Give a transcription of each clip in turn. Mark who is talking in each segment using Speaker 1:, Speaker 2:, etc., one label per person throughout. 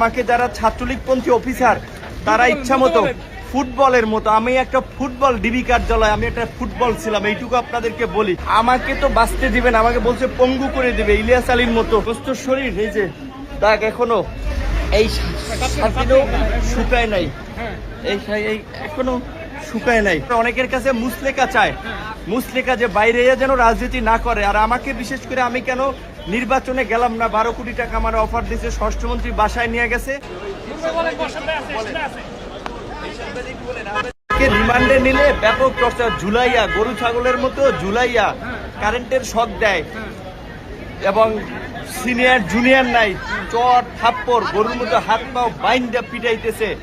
Speaker 1: আমাকে যারা ছাত্রলীগপন্থী অফিসার তারা ইচ্ছা মতো ফুটবলের। মতো আমি একটা ফুটবল ডিবি কার্যালয় আমি একটা ফুটবল ছিলাম এইটুকু আপনাদেরকে বলি। আমাকে তো বাঁচতে দিবেন আমাকে বলছে পঙ্গু করে দিবে ইলিয়াস আলীর মতো। সুস্থ শরীর এই যে দাগ এখনও এই শুকায় নাই। এই এই এখনও শুকায় নাই। অনেকের কাছে মুসলেকা চায়। মুসলেকা যে বাইরে যেন রাজনীতি না করে। আর আমাকে বিশেষ করে আমি কেন নির্বাচনে গেলাম না? বারো কোটি টাকা আমার অফার দিয়েছে স্বরাষ্ট্রমন্ত্রী বাসায় নিয়ে গেছে। রিমান্ডে নিলে ব্যাপক টর্চার ঝুলাইয়া, গরু, ছাগলের মতো ঝুলাইয়া কারেন্টের শক দেয়। এবং সিনিয়র, জুনিয়র নাই চট থাপ্পড়, গরুর মতো হাত পাও বাইন্দা পিটাইতেছে।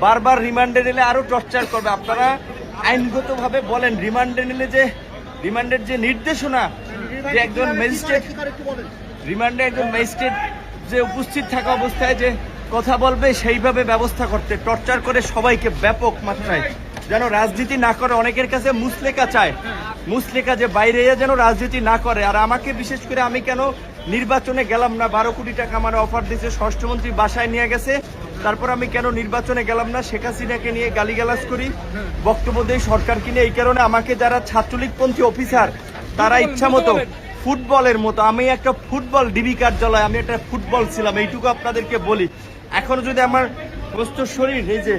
Speaker 1: বারবার রিমান্ডে নিলে আরও টর্চার করবে। আপনারা আইনগতভাবে বলেন, রিমান্ডে নিলে যে, রিমান্ডের যে নির্দেশনা, যে একজন ম্যাজিস্ট্রেট, রিমান্ডে একজন ম্যাজিস্ট্রেট যে উপস্থিত থাকা অবস্থায় যে কথা বলবে, সেইভাবে ব্যবস্থা করতে, টর্চার করে সবাইকে ব্যাপক মাত্রায়। যেন রাজনীতি না করে, অনেকের কাছে মুসলেকা চায়। মুসলেকা যে বাইরে যেন রাজনীতি না করে। আর আমাকে বিশেষ করে আমি কেন নির্বাচনে গেলাম না বারো কোটি টাকা আমার অফার দিয়েছে স্বরাষ্ট্রমন্ত্রী বাসায় নিয়ে গেছে। তারপর আমি কেন নির্বাচনে গেলাম না শেখ হাসিনাকে নিয়ে গালিগালাজ করি বক্তব্য দেই সরকারকে নিয়ে এই কারণে আমাকে যারা ছাত্রলীগপন্থী অফিসার তারা ইচ্ছা মতো ফুটবলের মতো আমি একটা ফুটবল ডিবি কার্যালয় আমি একটা ফুটবল ছিলাম এইটুকু আপনাদেরকে বলি। এখনও যদি আমার প্রস্ত শরীর এই যে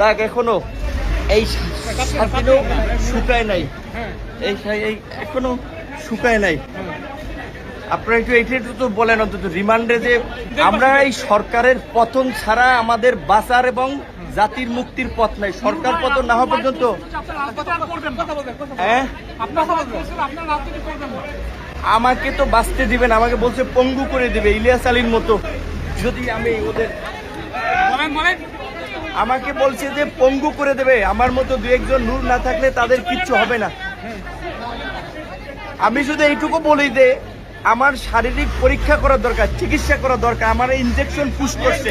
Speaker 1: দাগ এখনও এই শুকায় নাই। এই এই এখনও শুকায় নাই। আপনারা একটু এইটা একটু তো বলেন অন্তত রিমান্ডে যে আমরা এই সরকারের পতন ছাড়া আমাদের বাঁচার এবং জাতির মুক্তির পথ নাই। সরকার পতন না হওয়া পর্যন্ত হ্যাঁ? আমাকে তো বাঁচতে দিবেন আমাকে বলছে পঙ্গু করে দিবে ইলিয়াস আলীর মতো। যদি আমি ওদের আমাকে বলছে যে পঙ্গু করে দেবে আমার মতো দু একজন নূর না থাকলে তাদের কিচ্ছু হবে না। আমি শুধু এইটুকু বলি যে আমার শারীরিক পরীক্ষা করা দরকার চিকিৎসা করা দরকার আমার ইনজেকশন পুশ করছে।